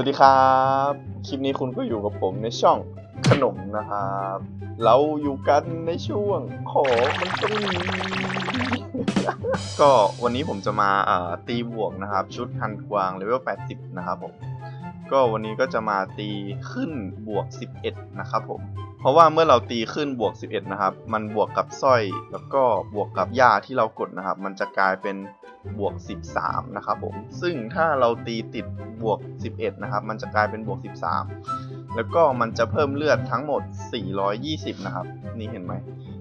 วัสดีครับ คลิปนี้คุณก็อยู่กับผมในช่องขนมนะครับ เราอยู่กันในช่วงขอมันต้องมีก็วันนี้ผมจะมาตีบวกนะครับ ชุดฮันกวางเลเวล 80 นะครับผม ก็วันนี้ก็จะมาตีขึ้นบวก 11 นะครับผม เพราะว่าเมื่อเราตีขึ้นบวก 11 นะครับ มันบวกกับสร้อยแล้วก็บวกกับย่าที่เรากดนะครับ มันจะกลายเป็นบวก 13 นะครับผม ซึ่งถ้าเราตีติดบวก 11 นะครับ มันจะกลายเป็นบวก 13 แล้วก็มันจะเพิ่มเลือดทั้งหมด 420 นะครับ นี่เห็นไหม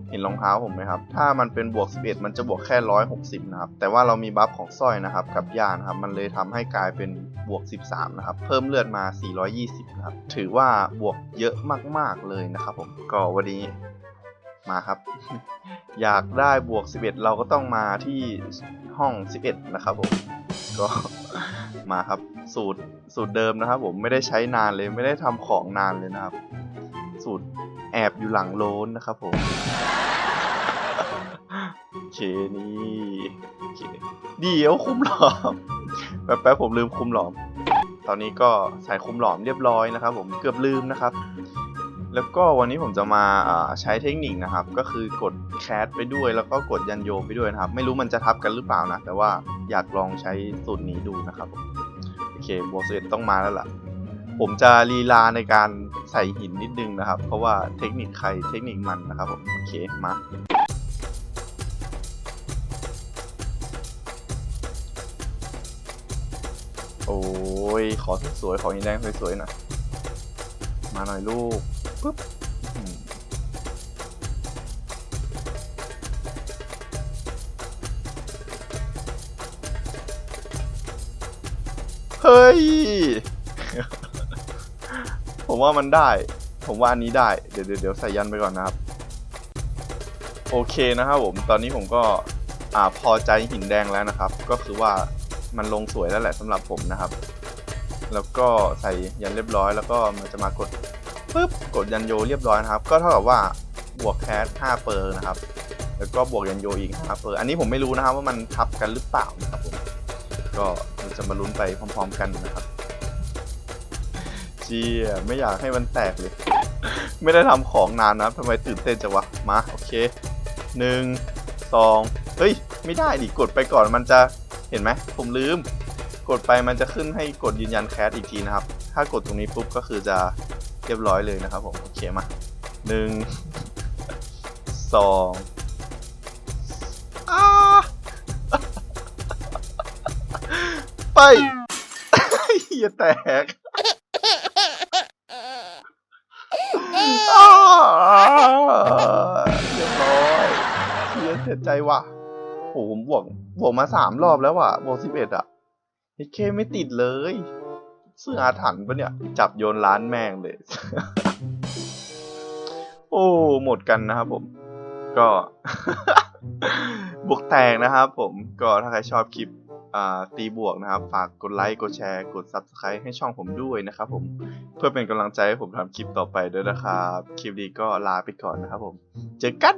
เห็นรองเท้าผมไหมครับ ถ้ามันเป็นบวก 11 มันจะบวกแค่ 160 นะครับ แต่ว่าเรามีบัฟของสร้อยนะครับ กับย่านะครับ มันเลยทำให้กลายเป็นบวก 13 นะครับ เพิ่มเลือดมา 420 นะครับ ถือว่าบวกเยอะมากๆเลยนะครับผม ก็วันนี้มาครับ อยากได้บวก 11 เราก็ต้องมาที่ห้อง 11 นะครับผม ก็มาครับ สูตรสูตรเดิมนะครับ ผมไม่ได้ใช้นานเลยไม่ได้ทำของนานเลยนะครับ สูตรแอบอยู่หลังโลนนะครับผมเคนี่เคเดี๋ยวคุมหลอม แป๊บๆผมลืมคุมหลอม ตอนนี้ก็ใส่คุมหลอมเรียบร้อยนะครับ ผมเกือบลืมนะครับ แล้วก็วันนี้ผมจะมาใช้เทคนิคนะครับ ก็คือกดแคสไปด้วยแล้วก็กดยันโยไปด้วยนะครับ ไม่รู้มันจะทับกันหรือเปล่านะ แต่ว่าอยากลองใช้สูตรนี้ดูนะครับผมโอเคบวกเอ็ต้องมาแล้วล่ะ ผมจะลีลาในการใส่หินนิดนึงนะครับ เพราะว่าเทคนิคใครเทคนิคมันนะครับผมโอเคมาโอ้ยขอสวยๆขอหินแดงสวยๆหน่อยมาหน่อยลูกปึ๊บเฮ้ย ผมว่ามันได้ ผมว่าอันนี้ได้ เดี๋ยวเดี๋ยวใส่ยันไปก่อนนะครับ โอเคนะครับผม ตอนนี้ผมก็อ่าพอใจหินแดงแล้วนะครับ ก็คือว่ามันลงสวยแล้วแหละสำหรับผมนะครับ แล้วก็ใส่ยันเรียบร้อย แล้วก็มันจะมากดปึ๊บกดยันโยเรียบร้อยนะครับ ก็เท่ากับว่าบวกแคส5เปอร์นะครับ แล้วก็บวกยันโยอีก5เปอร์อันนี้ผมไม่รู้นะครับว่ามันทับกันหรือเปล่านะครับผม ก็เราจะมาลุ้นไปพร้อม ๆ กันนะครับ จีไม่อยากให้มันแตกเลย ไม่ได้ทำของนานนะทำไมตื่นเต้นจังวะ มา โอเคหนึ่งสองเฮ้ย ไม่ได้ดิ กดไปก่อนมันจะเห็นไหม ผมลืม กดไปมันจะขึ้นให้กดยืนยันแคสอีกทีนะครับ ถ้ากดตรงนี้ปุ๊บก็คือจะเรียบร้อยเลยนะครับผม โอเคมาหนึ่งสองไปเฮียแตก อ้าเรียบร้อยเฮียเสียใจว่ะโหผมบวกบวกมาสามรอบแล้วว่ะบวกสิบเอ็ดอะไอ้เคไม่ติดเลยเสื้ออาถรรพ์ปะเนี่ย จับโยนร้านแม่งเลย โอ้หมดกันนะครับผม ก็บวกแตกนะครับผมก็ถ้าใครชอบคลิป ตีบวกนะครับ ฝากกดไลค์ กดแชร์ กด Subscribe ให้ช่องผมด้วยนะครับผมเพื่อเป็นกำลังใจให้ผมทำคลิปต่อไปด้วยนะครับ คลิปนี้ก็ลาไปก่อนนะครับผม เจอกัน